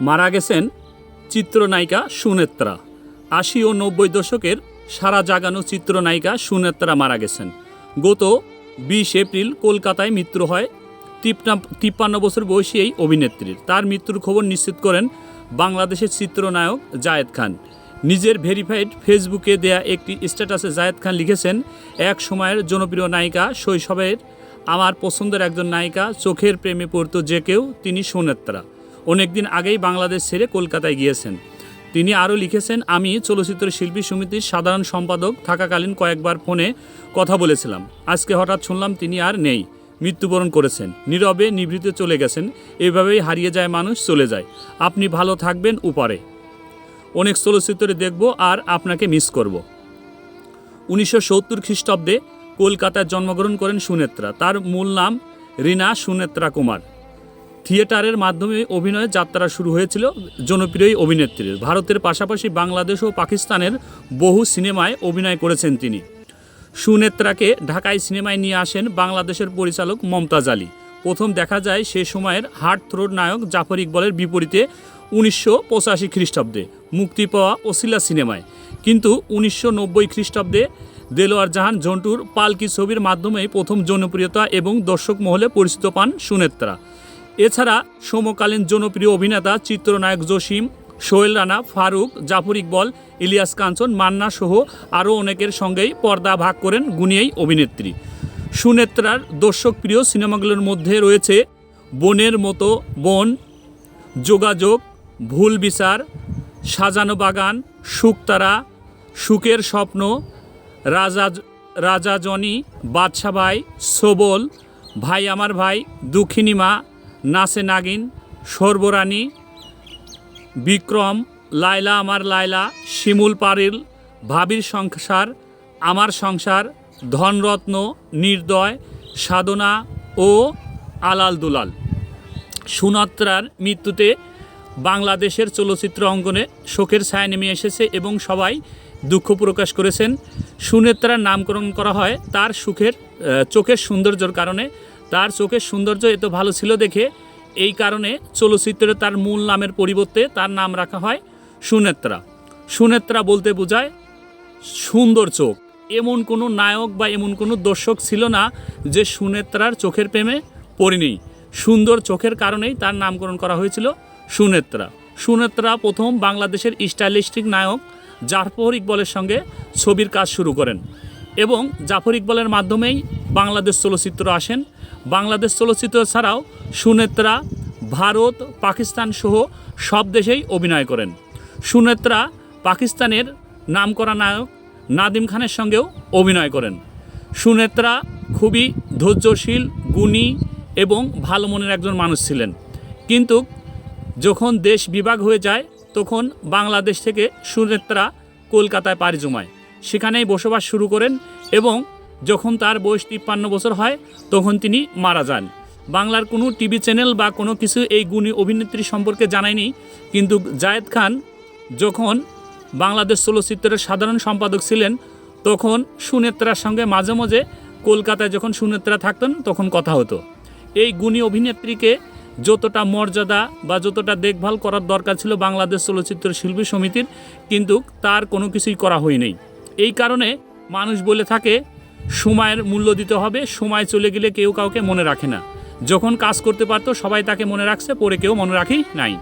মারা গেছেন চিত্রনায়িকা সুনেত্রা। আশি ও নব্বই দশকের সারা জাগানো চিত্রনায়িকা সুনেত্রা মারা গেছেন। গত বিশ এপ্রিল কলকাতায় মৃত্যু হয় তিপ্পান্ন বছর বয়সী এই অভিনেত্রীর। তার মৃত্যুর খবর নিশ্চিত করেন বাংলাদেশের চিত্রনায়ক জায়েদ খান। নিজের ভেরিফাইড ফেসবুকে দেয়া একটি স্ট্যাটাসে জায়েদ খান লিখেছেন, এক সময়ের জনপ্রিয় নায়িকা শৈশবের আমার পছন্দের একজন নায়িকা চোখের প্রেমে পড়তো যে কেউ, তিনি সুনেত্রা। অনেকদিন আগেই বাংলাদেশ ছেড়ে কলকাতায় গিয়েছেন। তিনি আরও লিখেছেন, আমি চলচ্চিত্র শিল্পী সমিতির সাধারণ সম্পাদক, থাকাকালীন কয়েকবার ফোনে কথা বলেছিলাম। আজকে হঠাৎ শুনলাম তিনি আর নেই, মৃত্যুবরণ করেছেন। নীরবে নিভৃতে চলে গেছেন, এভাবেই হারিয়ে যায় মানুষ, চলে যায়। আপনি ভালো থাকবেন উপরে। অনেক চলচ্চিত্রে দেখব আর আপনাকে মিস করব। উনিশশো সত্তর খ্রিস্টাব্দে কলকাতায় জন্মগ্রহণ করেন সুনেত্রা। তার মূল নাম রীনা সুনেত্রা কুমার। থিয়েটারের মাধ্যমে অভিনয়ের যাত্রা শুরু হয়েছিল জনপ্রিয় অভিনেত্রীর। ভারতের পাশাপাশি বাংলাদেশ ও পাকিস্তানের বহু সিনেমায় অভিনয় করেছেন তিনি। সুনেত্রাকে ঢাকায় সিনেমায় নিয়ে আসেন বাংলাদেশের পরিচালক মমতাজ আলী। প্রথম দেখা যায় সে সময়ের হার্ট থ্রোড নায়ক জাফর ইকবলের বিপরীতে উনিশশো পঁচাশি খ্রিস্টাব্দে মুক্তি পাওয়া ওসিলা সিনেমায়। কিন্তু উনিশশো নব্বই খ্রিস্টাব্দে দেলোয়ার জাহান জন্টুর পালকি ছবির মাধ্যমেই প্রথম জনপ্রিয়তা এবং দর্শক মহলে পরিচিত পান সুনেত্রা। এছাড়া সমকালীন জনপ্রিয় অভিনেতা চিত্রনায়ক জসিম, সোহেল রানা, ফারুক, জাফর ইকবল, ইলিয়াস কাঞ্চন, মান্না সহ আরও অনেকের সঙ্গেই পর্দা ভাগ করেন গুণিয়েই অভিনেত্রী। সুনেত্রার দর্শকপ্রিয় সিনেমাগুলোর মধ্যে রয়েছে বনের মতো বন, যোগাযোগ, ভুল বিচার, সাজানো বাগান শুকতারা সুখের স্বপ্ন, রাজা রাজা জনি বাদশা ভাই, সবল, ভাই আমার ভাই, দুঃখিনী মা নাসে নাগিন, সর্বরানী, বিক্রম, লায়লা আমার লায়লা, শিমুল পারিল, ভাবির সংসার, আমার সংসার, ধনরত্ন, নির্দয়, সাধনা ও আলাল দুলাল। সুনাত্রার মৃত্যুতে বাংলাদেশের চলচ্চিত্র অঙ্গনে শোকের ছায়া নেমে এসেছে এবং সবাই দুঃখ প্রকাশ করেছেন। সুনেত্রার নামকরণ করা হয় তার সুখের চোখের সৌন্দর্যর কারণে। তার চোখের সৌন্দর্য এত ভালো ছিল দেখে এই কারণে চলচ্চিত্রে তার মূল নামের পরিবর্তে তার নাম রাখা হয় সুনেত্রা। সুনেত্রা বলতে বোঝায় সুন্দর চোখ। এমন কোনো নায়ক বা এমন কোনো দর্শক ছিল না যে সুনেত্রার চোখের প্রেমে পড়েনি। সুন্দর চোখের কারণেই তার নামকরণ করা হয়েছিল সুনেত্রা। সুনেত্রা প্রথম বাংলাদেশের স্টাইলিস্টিক নায়ক জাফর ইকবলের সঙ্গে ছবির কাজ শুরু করেন এবং জাফর ইকবলের মাধ্যমেই বাংলাদেশ চলচ্চিত্র আসেন বাংলাদেশ চলচ্চিত্র ছাড়াও সুনেত্রা, ভারত, পাকিস্তান সহ সব দেশেই অভিনয় করেন। সুনেত্রা, পাকিস্তানের নামকরা নায়ক নাদিম খানের সঙ্গেও অভিনয় করেন। সুনেত্রা খুবই ধৈর্যশীল, গুণী এবং ভালো মনের একজন মানুষ ছিলেন। কিন্তু যখন দেশ বিভাগ হয়ে যায়, তখন বাংলাদেশ থেকে সুনেত্রা কলকাতায় পাড়ি জমায়। সেখানেই বসবাস শুরু করেন এবং যখন তার বয়স তিপ্পান্ন বছর হয়, তখন তিনি মারা যান। বাংলার কোনো টিভি চ্যানেল বা কোনো কিছু এই গুণী অভিনেত্রী সম্পর্কে জানায়নি, কিন্তু জায়েদ খান যখন বাংলাদেশ চলচ্চিত্রের সাধারণ সম্পাদক ছিলেন, তখন সুনেত্রার সঙ্গে মাঝে মাঝে কলকাতায় যখন সুনেত্রা থাকতেন, তখন কথা হতো। এই গুণী অভিনেত্রীকে যতটা মর্যাদা বা যতটা দেখভাল করার দরকার ছিল বাংলাদেশ চলচ্চিত্র শিল্পী সমিতির, কিন্তু তার কোনো কিছুই করা হয়নি। এই কারণে মানুষ বলে থাকে সময়ের মূল্য দিতে হবে, সময় চলে গেলে কেউ কাউকে মনে রাখে না। যখন কাজ করতে পারতো, সবাই তাকে মনে রাখছে, পরে কেউ মনে রাখি নাই।